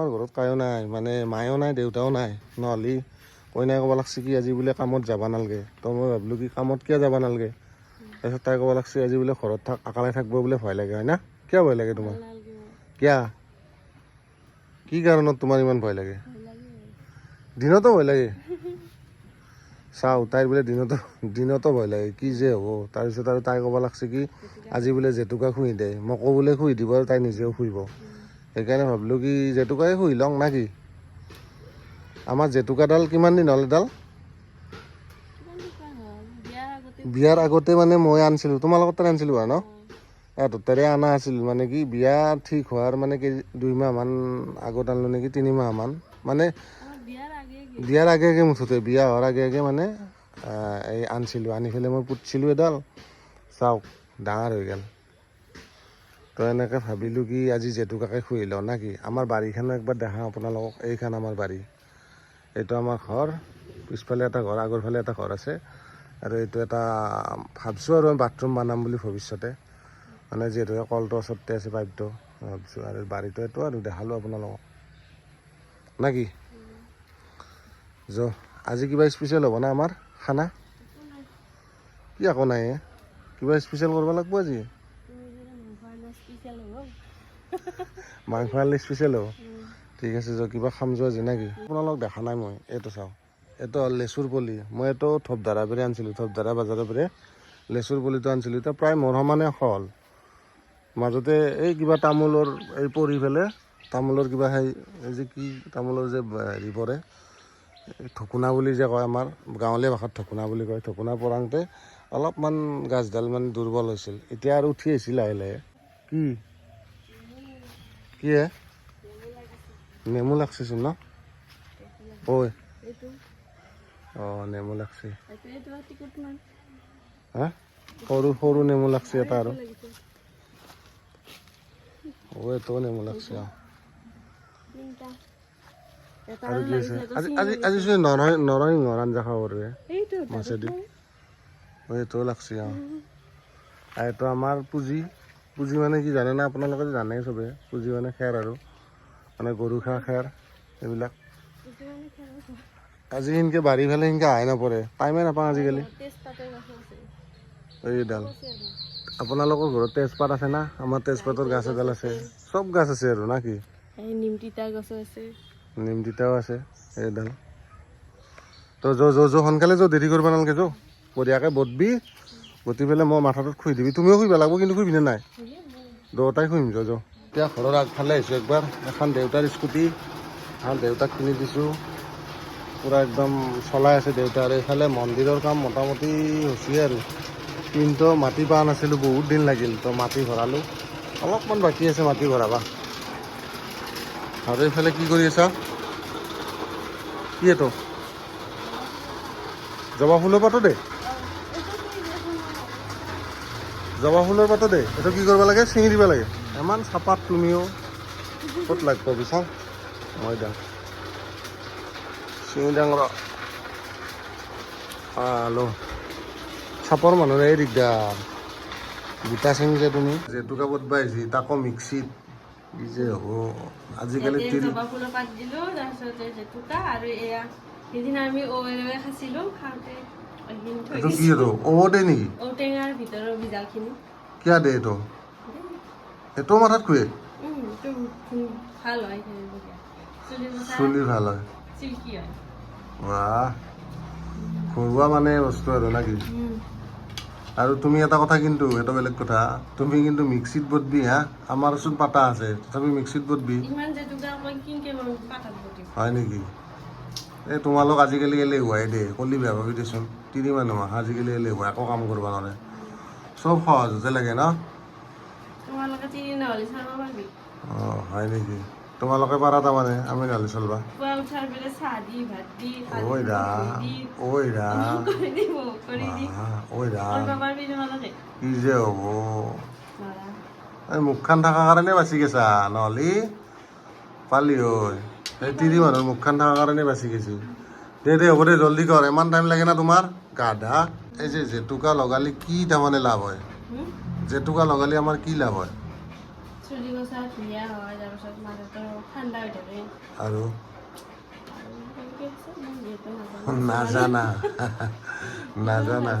আমাৰ ঘৰত কায়ো নাই মানে মায়েও নাই দেউতাও নাই নহ'লে কইনাই ক'ব লাগছে কি আজি বোলে কামত যাব নালাগে। তো মই ভাবিলোঁ কি কামত কিয় যাব নালাগে? তাৰপিছত তাই ক'ব লাগছে আজি বোলে ঘৰত থাক অকলে থাকিব বোলে ভয় লাগে হয় না? কিয় ভয় লাগে তোমাৰ? কিয়া? কি কাৰণত তোমাৰ ইমান ভয় লাগে? দিনতো ভয় লাগে। চাওঁ তাইৰ বোলে দিনতো দিনতো ভয় লাগে কি যে হ'ব? তাৰপিছত আৰু তাই ক'ব লাগছে কি আজি বোলে জেতুকা শুই দে মোকো বোলে শুই দিব আৰু তাই নিজেও শুইব সেইকাৰণে ভাবিলোঁ কি জেতুকাই শুই লওঁ না কি আমাৰ জেতুকাডাল কিমান দিন হ'ল এডাল? বিয়াৰ আগতে মানে মই আনিছিলোঁ। তোমাৰ লগত তাত আনিছিলোঁ বাৰু ন? তাৰে অনা আছিল। মানে কি, বিয়া ঠিক হোৱাৰ মানে কি দুইমাহ মান আগত আনিলোঁ নেকি তিনিমাহ মান মানে বিয়াৰ আগে আগে মুঠতে, বিয়া হোৱাৰ আগে আগে মানে এই আনিছিলোঁ। আনি পেলাই মই পুতিছিলোঁ এডাল। চাওক, ডাঙৰ হৈ গ'ল। তো এনেকৈ ভাবিলোঁ কি আজি জেতুকাকে খুৱাই লওঁ না কি? আমাৰ বাৰীখনো একবাৰ দেখাওঁ আপোনালোকক, এইখন আমাৰ বাৰী। এইটো আমাৰ ঘৰ, পিছফালে এটা ঘৰ, আগৰ ফালে এটা ঘৰ আছে। আৰু এইটো এটা, ভাবছোঁ আৰু বাথৰুম বনাম বুলি ভৱিষ্যতে। মানে যিহেতুকে কলটো ওচৰতে আছে পাইপটো, ভাবিছোঁ আৰু বাৰীটো এইটো আৰু দেখালোঁ আপোনালোকক। না কি? য, আজি কিবা স্পেচিয়েল হ'ব না আমাৰ? খানা? কি একো নাই কিবা স্পেচিয়েল কৰিব লাগিব আজি? মাংস আনিলে স্পেচিয়েল হ'ব ঠিক আছে য কিবা খাম যোৱা আজি নাকি? আপোনালোক দেখা নাই মই এইটো চাওঁ। এইটো হ'ল লেচুৰ পলি। মই এইটো থপধাৰা পেৰে আনিছিলোঁ থপধাৰা বজাৰৰ পেৰে। লেচুৰ পলিটো আনিছিলোঁ এতিয়া প্ৰায় মোৰ সমানে হ'ল মাজতে এই কিবা তামোলৰ এই পৰি পেলাই তামোলৰ কিবা সেই এই যে কি তামোলৰ যে হেৰি পৰে ঠকুনা বুলি যে কয় আমাৰ গাঁৱলীয়া ভাষাত ঠকুনা বুলি কয় ঠকুনা পৰাংতে অলপমান গাছডাল মানে দুৰ্বল হৈছিল। এতিয়া আৰু উঠি আহিছিল লাহে লাহে। কি? কি নেমু লাগছেচোন ন? ঐ অঁ, নেমু লাগছে। হা? সৰু সৰু নেমু লাগছে এটা আৰু। ঐ এইটোও নেমু লাগছে, অঁ। আৰু কি আছে? আজি আজি আজি চোন নৰসিংহ নৰসিংহৰ আঞ্জা খাব পাৰোঁ মাছেদি। ঐ এইটোও লাগছে, অঁ। এইটো আমাৰ পুঁজি। পুঁজি মানে কি জানে না? আপোনালোকে জানেই চবে। পুঁজি মানে খেৰ আৰু। মানে গৰু খা খেৰ এইবিলাক। আজি সেনকে বাঢ়ি ফেলে সেনকে আহে নপৰে। টাইমে নাপাওঁ আজিকালি। এইডাল আপোনালোকৰ ঘৰত তেজপাত আছে না? আমাৰ তেজপাতৰ গাছ এডাল আছে। চব গাছ আছে আৰু না কি? নিম তিতা গছো আছে। নিম তিতাও আছে এইডাল তো যো যো যো সোনকালে যো দেৰি কৰিব নালাগে যো। বঢ়িয়াকৈ বটবি বটি পেলাই মই মাথাটোত শুই দিবি। তুমিও শুইব লাগিব, কিন্তু শুইবিনে নাই? দুয়োটাই শুইম যো যো। এতিয়া ঘৰৰ আগফালে আহিছোঁ একবাৰ। এখন দেউতাৰ স্কুটি, এখন দেউতাক কিনি দিছোঁ। পূৰা একদম চলাই আছে দেউতা। আৰু এইফালে মন্দিৰৰ কাম মোটামুটি হৈছে আৰু। কিন্তু মাটি পোৱা নাছিলোঁ বহুত দিন লাগিল। তো মাটি ভৰালোঁ। অলপমান বাকী আছে মাটি ভৰাবা। আৰু এইফালে কি কৰি আছা? কি এইটো? জবা ফুলৰ পাতো দে। জবা ফুলৰ পাতো দে। এইটো কি কৰিব লাগে? ছিঙি দিব লাগে। ইমান চাপাত তুমিও ক'ত লাগিব বিচাৰ মই যাম। ছিঙি ডাঙৰ হেল্ল' চাপৰ মানুহৰে দিগদাৰ। গোটা ছিঙিছে তুমি। জেতুকা বদবা আহিছি তাকো মিক্সিত। কি যে হ'ব। আজিকালি তিল পাত দিলো তাৰপিছতে জেতুকা আৰু এয়া। সেইদিনা আমি ঔৱে খাইছিলো খাওঁতে এইটো কি এইটো? ঔ দে নেকি? ঔটেঙাৰ ভিতৰৰ বিজালখিনি কিয় দে এইটো? এইটো মাথাত খুৱে? ভালো হয় চুলি ভালো হয়। চিল্কি হয়। বাহ। ঘৰুৱা মানে বস্তু আৰু নাকি? উম, আৰু তুমি এটা কথা কিন্তু এটা বেলেগ কথা। তুমি কিন্তু মিক্সিত বদবি হা? আমাৰচোন পাতা আছে তথাপি মিক্সিত বদবি হয় নেকি? এই তোমালোক আজিকালি এলেহুৱাই দে কলি বেয়া ভাবি দেচোন। তিনি মানুহ আজিকালি এলেহুৱা একো কাম কৰিব নোৱাৰে। চব সহজতে লাগে ন? অঁ হয় নেকি? তোমালোকে পাৰা তাৰমানে আমি নহ'লে চলবা। দি ঐ ৰা দি ঐ দি। ঐ ৰা কি যে হ'ব? এই মুখখন থকাৰ কাৰণে বাচি গৈছা নহ'লে? পালি ঐ। এই তিৰি মানুহৰ মুখখন থকাৰ কাৰণে বাচি গৈছো। দে দে হ'ব দে জল্দি কৰ ইমান টাইম লাগে না তোমাৰ? গাধা। এই যে জেতুকা লগালে কি তাৰমানে লাভ হয়? জেতুকা লগালে আমাৰ কি লাভ হয়? আৰু? নাজানো। নাজানা।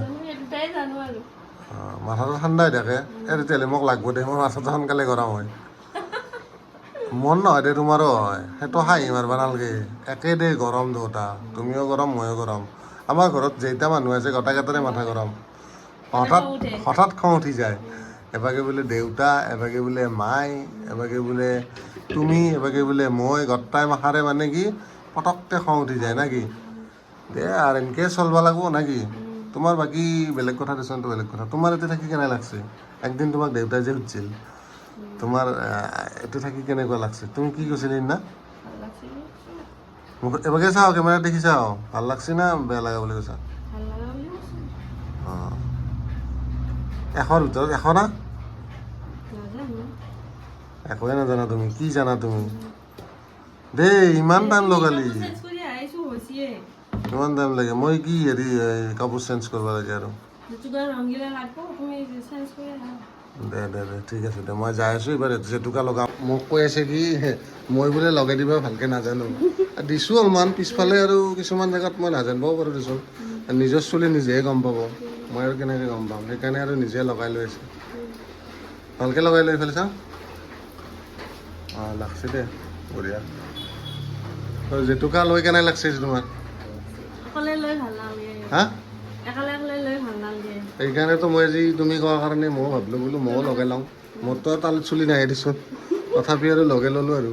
মাথাটো ঠাণ্ডা হৈ থাকে। এই তেতিয়াহ'লে মোক লাগব দে মোৰ মাথাটো সোনকালে গৰম হয়। মন নহয় দে তোমাৰো হয়। সেইটো হাঁহি মাৰিব নালাগে। একে দে গৰম দুটা। তুমিও গৰম, ময়ো গৰম। আমাৰ ঘৰত যেইটা মানুহ আছে গোটেইকেইটাৰে মাথা গৰম। হঠাৎ হঠাৎ খং উঠি যায়। এভাগে বোলে দেউতা এভাগে বোলে মাই এভাগে বোলে তুমি এভাগে বোলে মই, গোটাই মাথাৰে মানে কি পটককৈ খং উঠি যায় না কি? দে আৰু এনেকৈ চলিব লাগিব না কি? তোমাৰ বাকী বেলেগ কথা দেচোন বেলেগ কথা। তোমাৰ এতিয়া থাকি কেনে লাগছে? একদিন তোমাক দেউতাই যে সুধিছিল তোমাৰ আহ, এইটো থাকি কেনেকুৱা লাগছে? তুমি কি কৈছিলি না মোক এবাৰকে চাওঁ কেমেৰাত দেখি চাওঁ। ভালো লাগছে না বেয়া লগা বুলি কৈছা? অঁ। এশৰ ভিতৰত এশ না? একোৱে নাজানা তুমি কি জানা তুমি? দেই ইমান টাইম লগালি। ইমান টাইম লাগে। মই কি হেৰি কাপোৰ চেঞ্জ কৰিব লাগে আৰু? দে দে দে ঠিক আছে দে মই যাই আছোঁ এইবাৰ জেতুকা লগাম। মোক কৈ আছে কি মই বোলে লগাই দিব ভালকৈ নাজানো। দিছোঁ অলপমান পিছফালে আৰু কিছুমান জেগাত মই নাজানিবও পাৰোঁ দেচোন নিজৰ চুলি নিজেহে গম পাব মই আৰু কেনেকৈ গম পাম? সেইকাৰণে আৰু নিজে লগাই লৈ আছোঁ। ভালকৈ লগাই লৈ এইফালে চাওঁ। অঁ লাগছে দে বঢ়িয়া। জেতুকা লৈ কেনে লাগছে তোমাৰ? হা? নালাগে। সেইকাৰণেতো মই আজি তুমি কোৱাৰ কাৰণে ময়ো ভাবিলোঁ বোলো ময়ো লগাই লওঁ। মোৰতো তালত চুলি নাহে দেচোন। তথাপি আৰু লগাই ল'লোঁ আৰু।